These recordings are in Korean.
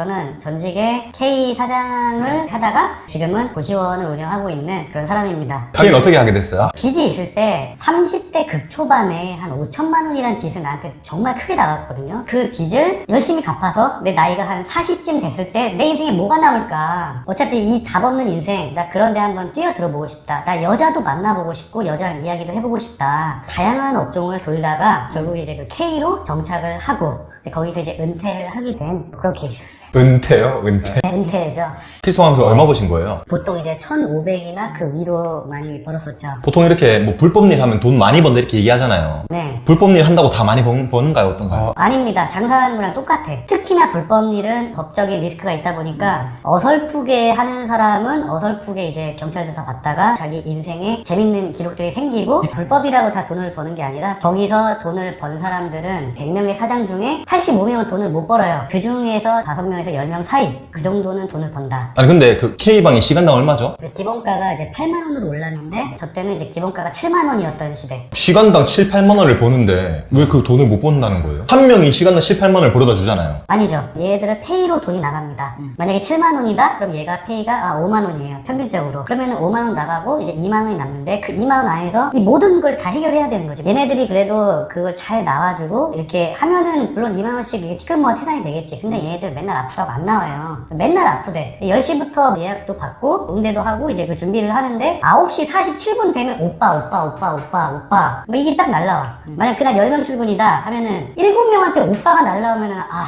저는 전직의 K 사장을 하다가 지금은 고시원을 운영하고 있는 그런 사람입니다. K는 어떻게 하게 됐어요? 빚이 있을 때 30대 극초반에 한 5천만 원이라는 빚을 나한테 정말 크게 나갔거든요. 그 빚을 열심히 갚아서 내 나이가 한 40쯤 됐을 때 내 인생에 뭐가 남을까? 어차피 이 답 없는 인생 나 그런 데 한번 뛰어들어 보고 싶다. 나 여자도 만나보고 싶고 여자랑 이야기도 해보고 싶다. 다양한 업종을 돌다가 결국 이제 그 K로 정착을 하고 거기서 이제 은퇴를 하게 된 그런 케이스. 은퇴요? 은퇴. 네, 은퇴죠. 키스하면서 얼마 버신 거예요? 보통 이제 1,500이나 그 위로 많이 벌었었죠. 보통 이렇게 뭐 불법 일 하면 돈 많이 번다 이렇게 얘기하잖아요. 네. 불법 일 한다고 다 많이 번, 버는가요? 어떤가요? 아닙니다. 장사하는 거랑 똑같아. 특히나 불법 일은 법적인 리스크가 있다 보니까 어설프게 하는 사람은 어설프게 이제 경찰 조사 받다가 자기 인생에 재밌는 기록들이 생기고 불법이라고 다 돈을 버는 게 아니라 거기서 돈을 번 사람들은 100명의 사장 중에 85명은 돈을 못 벌어요. 그 중에서 5명 에서 10명 사이 그 정도는 돈을 번다. 아니 근데 그 K방이 시간당 얼마죠? 기본가가 이제 8만 원으로 올랐는데 저 때는 이제 기본가가 7만 원이었던 시대. 시간당 7, 8만 원을 버는데 왜 그 돈을 못 번다는 거예요? 한 명이 시간당 7, 8만 원을 벌어다 주잖아요. 아니죠. 얘들은 페이로 돈이 나갑니다. 만약에 7만 원이다? 그럼 얘가 페이가 아, 5만 원이에요. 평균적으로. 그러면 5만 원 나가고 이제 2만 원이 남는데 그 2만 원 안에서 이 모든 걸 다 해결해야 되는 거지. 얘네들이 그래도 그걸 잘 나와주고 이렇게 하면은 물론 2만 원씩 이게 티끌 모아 태산이 되겠지. 근데 얘네들 맨날 아프다고 안 나와요. 맨날 아프대. 10시부터 예약도 받고 응대도 하고 이제 그 준비를 하는데 9시 47분 되면 오빠 오빠 오빠 오빠 오빠 뭐 이게 딱 날라와. 만약 그날 10명 출근이다 하면은 7명한테 오빠가 날라오면은 아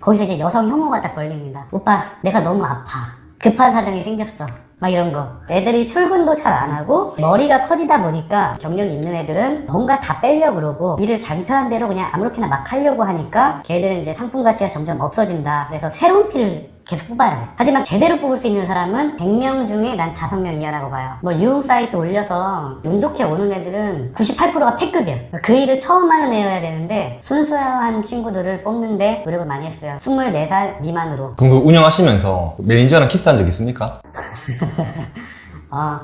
거기서 이제 여성 혐오가 딱 걸립니다. 오빠, 내가 너무 아파. 급한 사정이 생겼어. 막 이런 거. 애들이 출근도 잘 안 하고 머리가 커지다 보니까 경력이 있는 애들은 뭔가 다 빼려고 그러고 일을 자기 편한 대로 그냥 아무렇게나 막 하려고 하니까 걔들은 이제 상품 가치가 점점 없어진다. 그래서 새로운 피를 계속 뽑아야 돼. 하지만 제대로 뽑을 수 있는 사람은 100명 중에 난 5명 이하라고 봐요. 뭐 유흥 사이트 올려서 운 좋게 오는 애들은 98%가 패급이야. 그 일을 처음 하는 애여야 되는데 순수한 친구들을 뽑는데 노력을 많이 했어요. 24살 미만으로. 그럼 그 운영하시면서 매니저랑 키스한 적 있습니까? 어,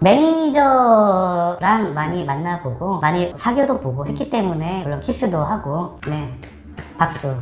매니저랑 많이 만나보고 많이 사귀어도 보고 했기 때문에 물론 키스도 하고 네 박수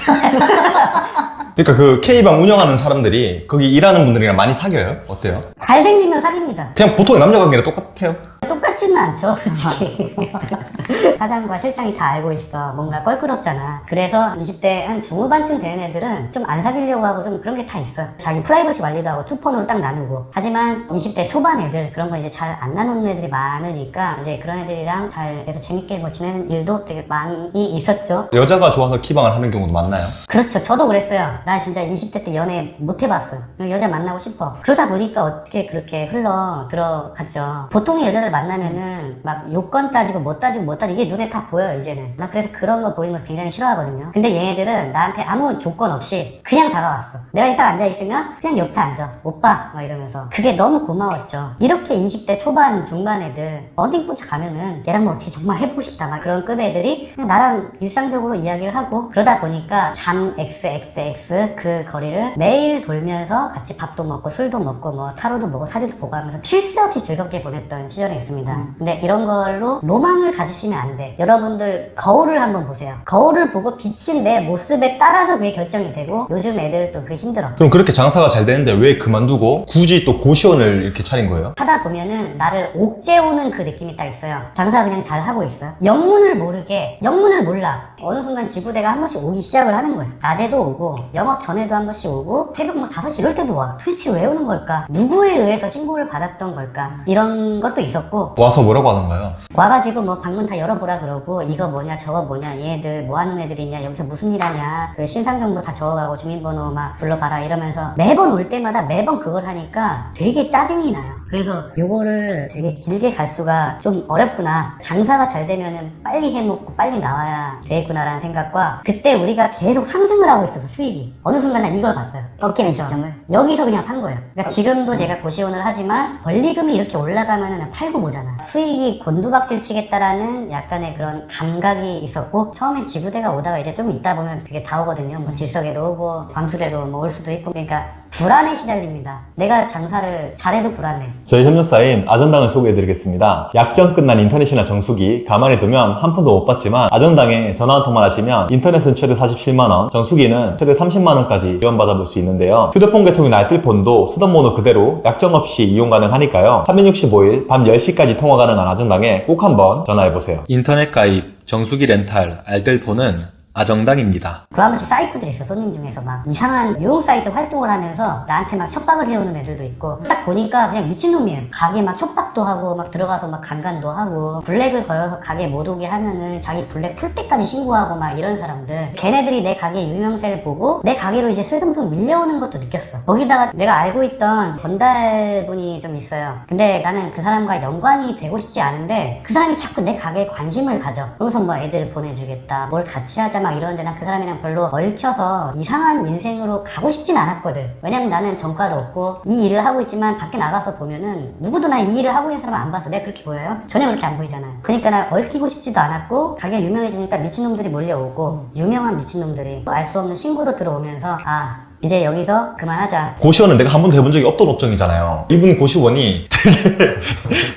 그러니까 그 K방 운영하는 사람들이 거기 일하는 분들이랑 많이 사귀어요? 어때요? 잘생기면 사귀입니다 그냥 보통의 남녀 관계랑 똑같아요. 똑같지는 않죠 솔직히 사장과 실장이 다 알고 있어 뭔가 껄끄럽잖아 그래서 20대 한 중후반쯤 되는 애들은 좀 안 사귀려고 하고 좀 그런 게 다 있어 자기 프라이버시 관리도 하고 투폰으로 딱 나누고 하지만 20대 초반 애들 그런 거 이제 잘 안 나누는 애들이 많으니까 이제 그런 애들이랑 잘 계속 재밌게 뭐 지내는 일도 되게 많이 있었죠 여자가 좋아서 키방을 하는 경우도 많나요? 그렇죠. 저도 그랬어요. 나 진짜 20대 때 연애 못 해봤어요. 여자 만나고 싶어. 그러다 보니까 어떻게 그렇게 흘러 들어갔죠. 보통의 여자들 만나면은 막 요건 따지고 뭐 따지고 뭐 따지고 이게 눈에 다 보여요, 이제는. 나 그래서 그런 거 보이는 거 굉장히 싫어하거든요. 근데 얘네들은 나한테 아무 조건 없이 그냥 다가왔어. 내가 일단 앉아있으면 그냥 옆에 앉아. 오빠! 막 이러면서. 그게 너무 고마웠죠. 이렇게 20대 초반, 중반 애들 어딩 포차 가면은 얘랑 뭐 어떻게 정말 해보고 싶다. 막 그런 급 애들이 그냥 나랑 일상적으로 이야기를 하고 그러다 보니까 잠 XXX 그 거리를 매일 돌면서 같이 밥도 먹고 술도 먹고 뭐 타로도 보고 사진도 보고 하면서 쉴 새 없이 즐겁게 보냈던 시절이 있습니다. 근데 이런 걸로 로망을 가지시면 안 돼. 여러분들 거울을 한번 보세요. 거울을 보고 비친 내 모습에 따라서 그게 결정이 되고 요즘 애들 또 그게 힘들어. 그럼 그렇게 장사가 잘 되는데 왜 그만두고 굳이 또 고시원을 이렇게 차린 거예요? 하다 보면은 나를 옥죄오는 그 느낌이 딱 있어요. 장사 그냥 잘 하고 있어요. 영문을 모르게 영문을 몰라. 어느 순간 지구대가 한 번씩 오기 시작을 하는 거예요. 낮에도 오고 영업 전에도 한 번씩 오고 새벽 뭐 5시 이럴 때도 와. 도대체 왜 오는 걸까? 누구에 의해서 신고를 받았던 걸까? 이런 것도 있었고 와서 뭐라고 하던가요? 와가지고 뭐 방문 다 열어보 라 그러고 이거 뭐냐 저거 뭐냐 얘들 뭐 하는 애들이냐 여기서 무슨 일 하냐 그 신상정보 다 적어가고 주민번호 막 불러봐라 이러면서 매번 올 때마다 매번 그걸 하니까 되게 짜증이 나요 그래서 요거를 되게 길게 갈 수가 좀 어렵구나. 장사가 잘 되면은 빨리 해먹고 빨리 나와야 되겠구나라는 생각과 그때 우리가 계속 상승을 하고 있어서 수익이 어느 순간 난 이걸 봤어요. 꺾이는 시점을. 여기서 그냥 판 거예요. 그러니까 지금도 제가 고시원을 하지만 권리금이 이렇게 올라가면은 팔고 보잖아 수익이 곤두박질 치겠다라는 약간의 그런 감각이 있었고 처음엔 지구대가 오다가 이제 좀 있다 보면 그게 다 오거든요. 뭐 질석에도 오고 광수대도 뭐 올 수도 있고. 그러니까 불안에 시달립니다. 내가 장사를 잘해도 불안해 저희 협력사인 아전당을 소개해드리겠습니다. 약정 끝난 인터넷이나 정수기 가만히 두면 한 푼도 못 받지만 아전당에 전화 한 통만 하시면 인터넷은 최대 47만원, 정수기는 최대 30만원까지 지원받아볼 수 있는데요. 휴대폰 개통이나 알뜰폰도 쓰던 번호 그대로 약정 없이 이용 가능하니까요. 365일 밤 10시까지 통화 가능한 아전당에 꼭 한번 전화해보세요. 인터넷 가입, 정수기 렌탈, 알뜰폰은 아정당입니다. 그한 번씩 사이코들이 있어 손님 중에서 막 이상한 유흥 사이트 활동을 하면서 나한테 막 협박을 해오는 애들도 있고 딱 보니까 그냥 미친놈이에요. 가게 막 협박도 하고 막 들어가서 막 강간도 하고 블랙을 걸어서 가게 못 오게 하면은 자기 블랙 풀 때까지 신고하고 막 이런 사람들. 걔네들이 내 가게 유명세를 보고 내 가게로 이제 슬금슬금 밀려오는 것도 느꼈어. 거기다가 내가 알고 있던 전달분이 좀 있어요. 근데 나는 그 사람과 연관이 되고 싶지 않은데 그 사람이 자꾸 내 가게에 관심을 가져. 그러면서 뭐 애들을 보내주겠다 뭘 같이 하자 막 이러는데 난 그 사람이랑 별로 얽혀서 이상한 인생으로 가고 싶진 않았거든. 왜냐면 나는 전과도 없고 이 일을 하고 있지만 밖에 나가서 보면은 누구도 나 이 일을 하고 있는 사람 안 봐서 내가 그렇게 보여요? 전혀 그렇게 안 보이잖아요. 그러니까 나 얽히고 싶지도 않았고 가게가 유명해지니까 미친놈들이 몰려오고 유명한 미친놈들이 알 수 없는 신고도 들어오면서 아 이제 여기서 그만하자 고시원은 내가 한 번도 해본 적이 없던 업종이잖아요. 이분 고시원이 되게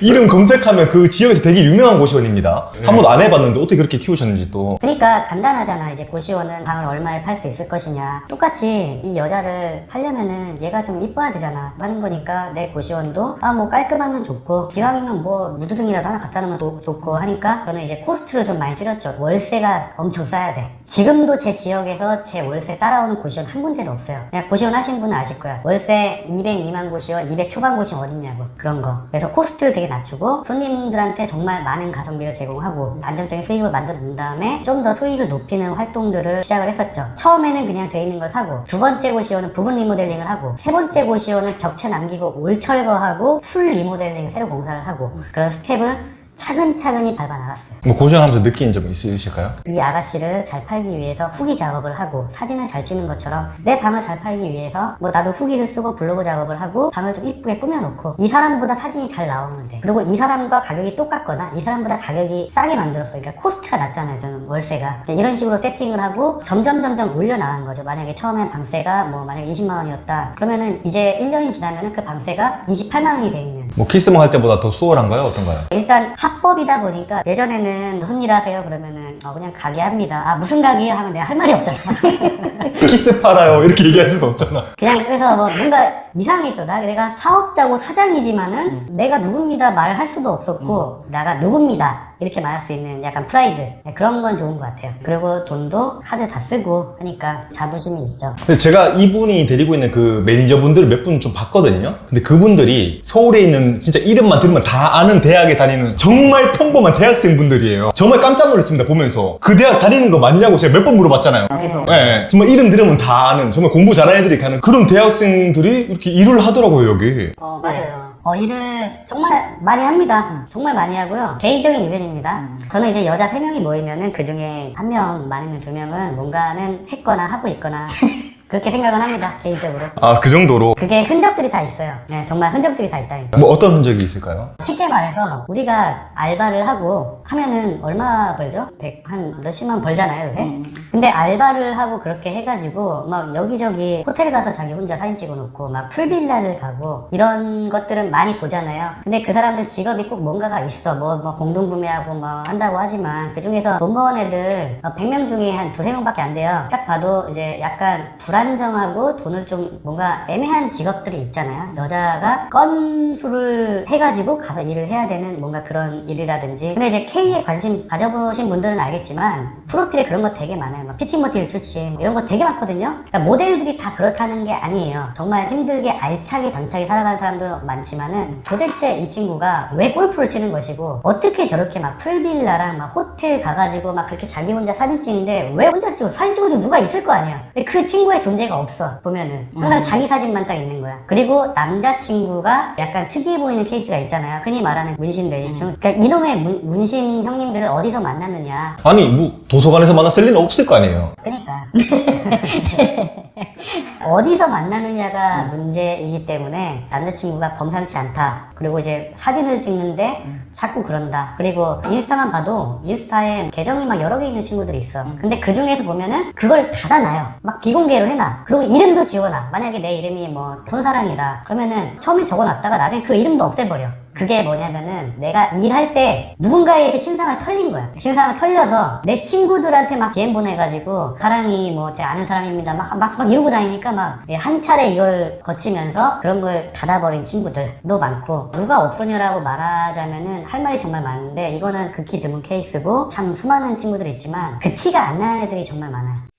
이름 검색하면 그 지역에서 되게 유명한 고시원입니다. 한 번도 안 해봤는데 어떻게 그렇게 키우셨는지 또. 그러니까 간단하잖아. 이제 고시원은 방을 얼마에 팔 수 있을 것이냐. 똑같이 이 여자를 하려면은 얘가 좀 이뻐야 되잖아. 하는 거니까 내 고시원도 아 뭐 깔끔하면 좋고 기왕이면 뭐 무드등이라도 하나 갖다 놓으면 도- 좋고 하니까 저는 이제 코스트를 좀 많이 줄였죠. 월세가 엄청 싸야 돼. 지금도 제 지역에서 제 월세 따라오는 고시원 한 군데도 없어요. 그냥 고시원 하신 분은 아실 거야. 월세 200 미만 고시원, 200 초반 고시원 어딨냐고. 그런 거. 그래서 코스트를 되게 낮추고 손님들한테 정말 많은 가성비를 제공하고 안정적인 수익을 만들어 놓은 다음에 좀 더 수익을 높이는 활동들을 시작을 했었죠. 처음에는 그냥 돼 있는 걸 사고 두 번째 고시원은 부분 리모델링을 하고 세 번째 고시원은 벽체 남기고 올 철거하고 풀 리모델링 새로 공사를 하고 그런 스텝을 차근차근히 밟아 나갔어요. 뭐 고시원 하면서 느낀 점 있으실까요? 이 아가씨를 잘 팔기 위해서 후기 작업을 하고 사진을 잘 찍는 것처럼 내 방을 잘 팔기 위해서 뭐 나도 후기를 쓰고 블로그 작업을 하고 방을 좀 이쁘게 꾸며놓고 이 사람보다 사진이 잘 나오는데 그리고 이 사람과 가격이 똑같거나 이 사람보다 가격이 싸게 만들었어요. 그러니까 코스트가 낮잖아요. 저는 월세가 그러니까 이런 식으로 세팅을 하고 점점 점점 올려 나간 거죠. 만약에 처음엔 방세가 뭐 만약에 20만 원이었다 그러면은 이제 1년이 지나면은 그 방세가 28만 원이 돼 있는 뭐 키스몽 할 때보다 더 수월한가요? 어떤가요? 일단 합법이다 보니까 예전에는 무슨 일 하세요 그러면은 어, 그냥 가게 합니다 아 무슨 가게요 하면 내가 할 말이 없잖아 키스 팔아요 이렇게 얘기할 수도 없잖아. 그냥 그래서 뭐 뭔가 이상했어 나 내가 사업자고 사장이지만은 내가 누굽니다 말을 할 수도 없었고 나가 누굽니다 이렇게 말할 수 있는 약간 프라이드. 네, 그런 건 좋은 것 같아요. 그리고 돈도 카드 다 쓰고 하니까 자부심이 있죠. 근데 제가 이분이 데리고 있는 그 매니저분들 몇 분 좀 봤거든요. 근데 그분들이 서울에 있는 진짜 이름만 들으면 다 아는 대학에 다니는 정말 평범한 대학생분들이에요. 정말 깜짝 놀랐습니다 보면서. 그 대학 다니는 거 맞냐고 제가 몇 번 물어봤잖아요. 계속 네, 정말 이름 들으면 다 아는 정말 공부 잘하는 애들이 가는 그런 대학생들이 이렇게 일을 하더라고요 여기. 어, 맞아요. 어, 일을 정말 많이 합니다. 정말 많이 하고요. 개인적인 의견입니다. 저는 이제 여자 3명이 모이면은 그 중에 한 명, 많으면 두 명은 뭔가는 했거나 하고 있거나 그렇게 생각을 합니다. 개인적으로. 아 그 정도로 그게 흔적들이 다 있어요. 네, 정말 흔적들이 다 있다니까. 뭐 어떤 흔적이 있을까요? 쉽게 말해서 우리가 알바를 하고 하면은 얼마 벌죠? 백, 한 몇십만 벌잖아요, 요새? 근데 알바를 하고 그렇게 해가지고 막 여기저기 호텔 가서 자기 혼자 사진 찍어놓고 막 풀빌라를 가고 이런 것들은 많이 보잖아요. 근데 그 사람들 직업이 꼭 뭔가가 있어. 뭐, 뭐 공동구매하고 뭐 한다고 하지만 그 중에서 돈 버는 애들 어, 100명 중에 한 두세 명밖에 안 돼요. 딱 봐도 이제 약간 불안 정하고 돈을 좀 뭔가 애매한 직업들이 있잖아요. 여자가 건수를 해가지고 가서 일을 해야 되는 뭔가 그런 일이라든지. 근데 이제 K에 관심 가져보신 분들은 알겠지만 프로필에 그런 거 되게 많아요. 막 PT 모델 출신 이런 거 되게 많거든요. 그러니까 모델들이 다 그렇다는 게 아니에요. 정말 힘들게 알차게 당차게 살아가는 사람도 많지만은 도대체 이 친구가 왜 골프를 치는 것이고 어떻게 저렇게 막 풀빌라랑 막 호텔 가가지고 막 그렇게 자기 혼자 사진 찍는데 왜 혼자 찍어? 사진 찍어준 누가 있을 거 아니야. 근데 그 친구의 존재가 없어 보면은 항상 자기 사진만 딱 있는 거야. 그리고 남자친구가 약간 특이해 보이는 케이스가 있잖아요. 흔히 말하는 문신 뇌이충. 그러니까 이놈의 문, 문신 형님들을 어디서 만났느냐. 아니 뭐 도서관에서 만났을 리는 없을 거 아니에요. 그러니까 어디서 만나느냐가 문제이기 때문에 남자친구가 범상치 않다. 그리고 이제 사진을 찍는데 자꾸 그런다. 그리고 인스타만 봐도 인스타에 계정이 막 여러 개 있는 친구들이 있어. 근데 그 중에서 보면은 그걸 닫아놔요. 막 비공개로 해놔. 그리고 이름도 지워놔. 만약에 내 이름이 뭐 손사랑이다. 그러면은 처음에 적어놨다가 나중에 그 이름도 없애버려. 그게 뭐냐면은 내가 일할 때 누군가에게 신상을 털린 거야. 신상을 털려서 내 친구들한테 막 DM 보내가지고 사랑이 뭐 제 아는 사람입니다. 막, 막, 막 이러고 다니니까 막 한 차례 이걸 거치면서 그런 걸 닫아버린 친구들도 많고 누가 없으냐라고 말하자면은 할 말이 정말 많은데 이거는 극히 드문 케이스고 참 수많은 친구들이 있지만 그 티가 안 나는 애들이 정말 많아요.